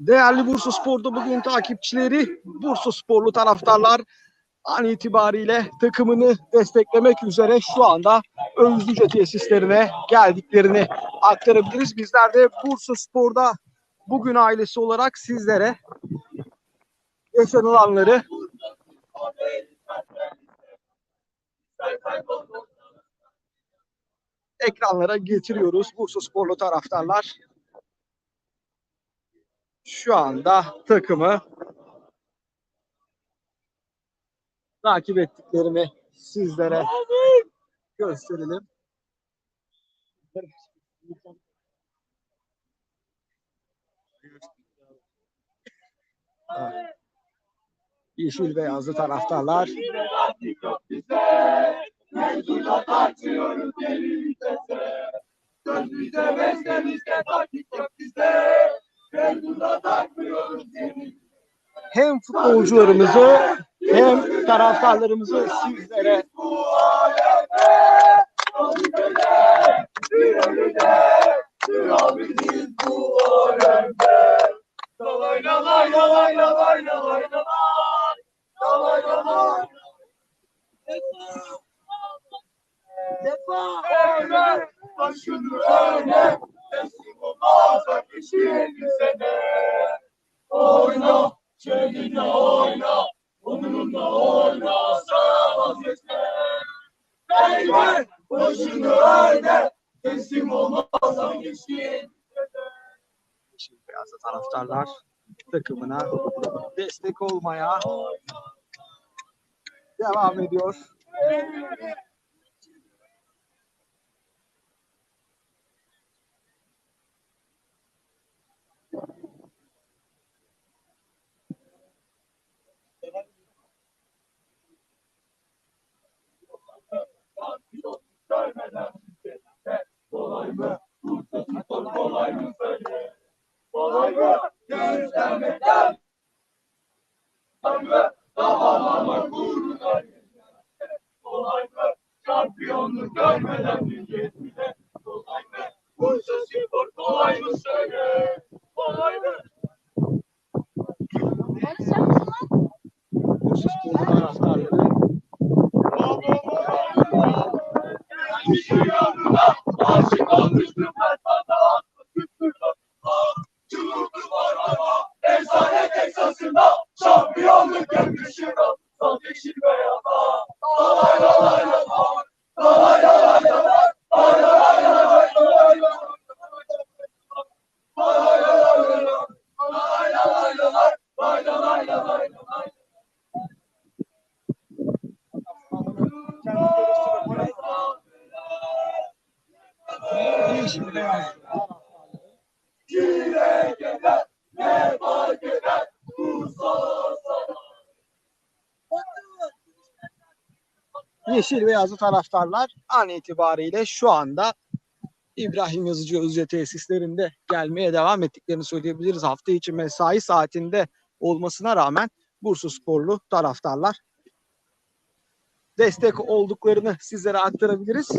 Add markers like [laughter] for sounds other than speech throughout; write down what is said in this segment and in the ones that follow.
Değerli Bursa Spor'da bugün takipçileri, Bursa Sporlu taraftarlar an itibariyle takımını desteklemek üzere şu anda Özlüce tesislerine geldiklerini aktarabiliriz. Bizler de Bursa Spor'da bugün ailesi olarak sizlere yaşanılanları ekranlara getiriyoruz. Bursa Sporlu taraftarlar şu anda takımı takip ettiklerini sizlere gösterelim. Evet. Yeşil beyazlı taraftarlar Mevzuda tartıyoruz deli vitese. Söz bize beste hem futbolcularımızı hem taraftarlarımızı Eyvah, başını öyle. Teslim olmaz o kişi yeşil beyazlı taraftarlar takımına destek olmaya devam ediyor. Şampiyonluk görmeden bir bile. Kolay Yeşil beyazlı taraftarlar an itibariyle şu anda İbrahim Yazıcı Özce tesislerinde gelmeye devam ettiklerini söyleyebiliriz. Hafta içi mesai saatinde olmasına rağmen Bursa sporlu taraftarlar destek olduklarını sizlere aktarabiliriz.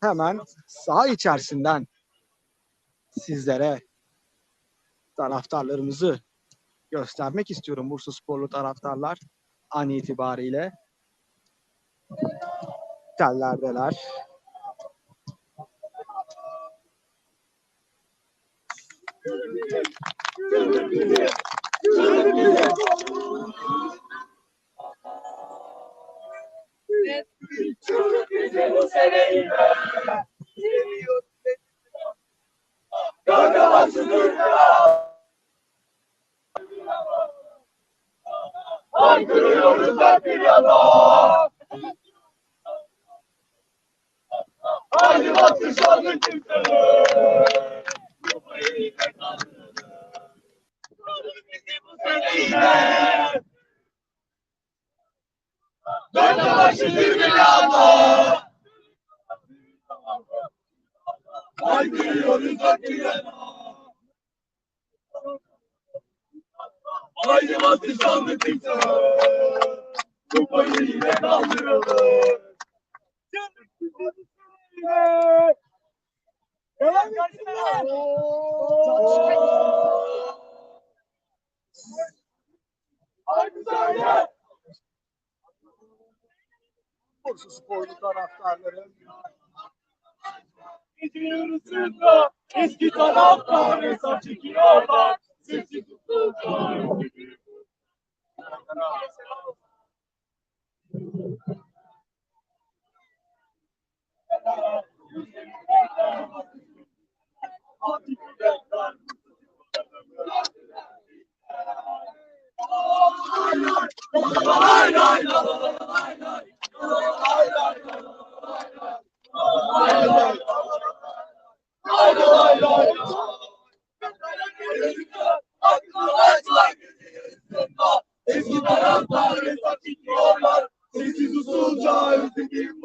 Hemen saha içerisinden sizlere taraftarlarımızı göstermek istiyorum Bursa sporlu taraftarlar an itibariyle. Tellerdeler. Çocuk bizi bu sene yine. Gagalasın ürküler. Haykırıyoruz hep bir yana. Şanlı kimseler. Kupayı yine kaldıralım. Çocuk bizi bu sene yine. Gagalasın ürküler. Haykırıyoruz hep bir yana. Haydi baktı şanlı kimseler. Kupayı yine kaldıralım. Haydi söyle. Bursa Sporlu taraftarları Gece yarısında eski taraftar hesap çekiyorlar. Sesi tutulacak. Eski taraftar hesap çekiyorlar. Sessiz usulca özledim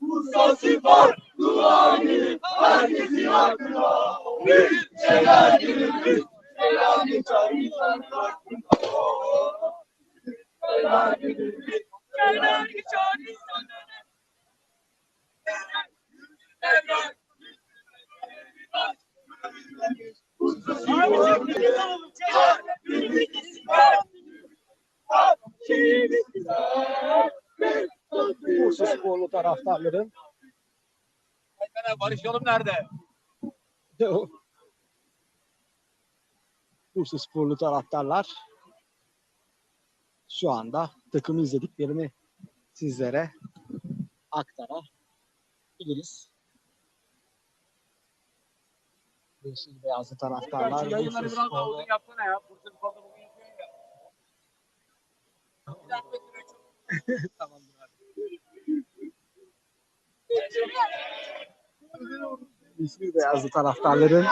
Bursa Spor, dua gelir, herkesin aklına. Bir şeyler gelir, bir şeyler geçer insanlar aklına. Şeyler gelir, bir şeyler geçer insanlar Bursa Sporlu taraftarların Barış yolum nerede? Bursa Sporlu taraftarlar şu anda takımı izlediklerini sizlere aktarabiliriz. Yeşil beyazlı taraftarlar yayınları biraz daha uzun yapsana ya. Bursa Spor'da bugün yapıyorsun ya. Bir dakika süre çok. [laughs] Tamamdır Yeşil beyazlı taraftarların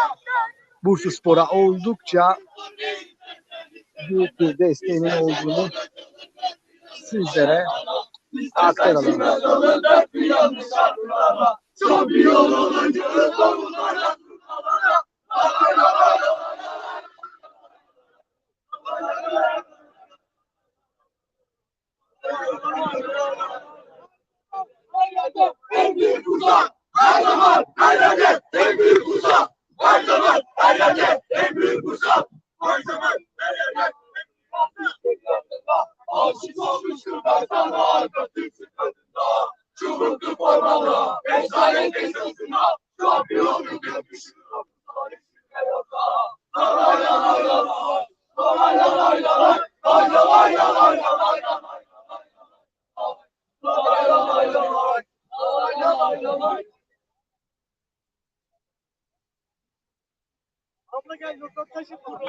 Bursa Spor'a oldukça büyük bir desteğinin olduğunu sizlere aktaralım. Yol olunca turnalara. En büyük Bursa, her zaman, her yerde en büyük Bursa. Her zaman, her yerde en büyük Bursa. Her zaman, her yerde en büyük Bursa. Aşık olmuştur ben sana arka Türk kadında. Çubuklu formalı, efsane tesisine. Şampiyonluk gömüşür. Lay lay lay lay. Lay lay lay lay. Lay lay lay lay lay lay. Lay lay lay lay. Lay lay lay lay. Abla gel röportaj yapalım.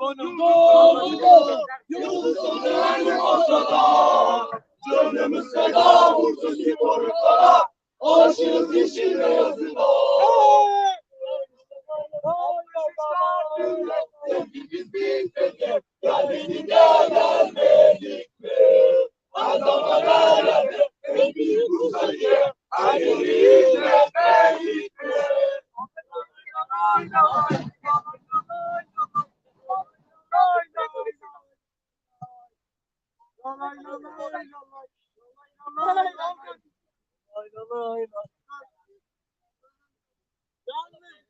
Yolunda, yolunda her masada. Canımız feda vursun sporlara. Aşığız yeşil beyazına. Sevgimiz bitmedi. Gelmedi de gelmedik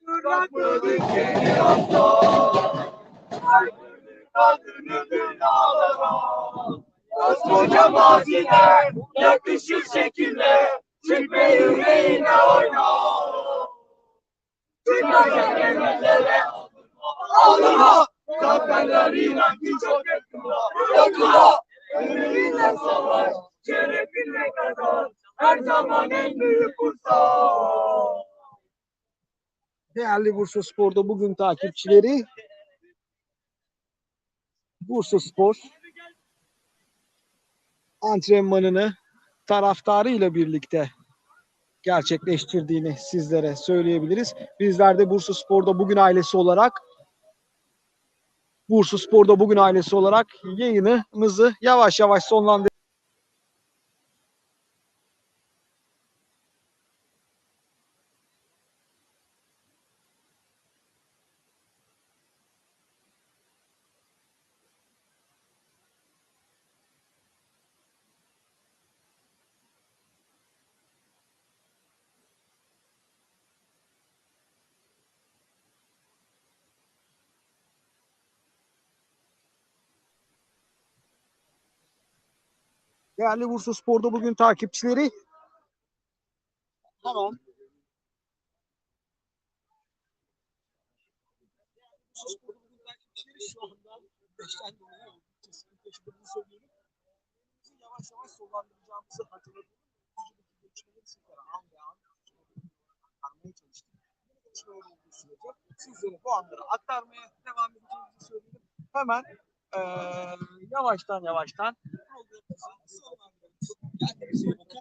Bırakmadık seni asla. Adını binalara. Koskoca mazide yakışır şekilde. Çıkma yüreğine oyna. Çıkma kendine Aldırma. Zaferler inan ki çok yakında. Yakında. Emeğinle savaş. Şerefinle kazan. Her zaman en büyük Bursa. Değerli Bursa Spor'da bugün takipçileri Bursa Spor antrenmanını taraftarıyla birlikte gerçekleştirdiğini sizlere söyleyebiliriz. Bizler de Bursa Spor'da bugün ailesi olarak Bursa Spor'da bugün ailesi olarak yayınımızı yavaş yavaş sonlandırıyoruz. Değerli Bursa Spor'da bugün takipçileri hemen şu anda beşten dolayı yaşadığını söyleyelim. Bizi yavaş yavaş sonlandıracağımızı gelişmeleri sizlere an be an aktarmaya çalıştık. Yeni gelişmeler olduğu sürece sizlere bu anları aktarmaya devam edeceğimizi söyleyelim. Hemen eee, yavaştan yavaştan Thank you.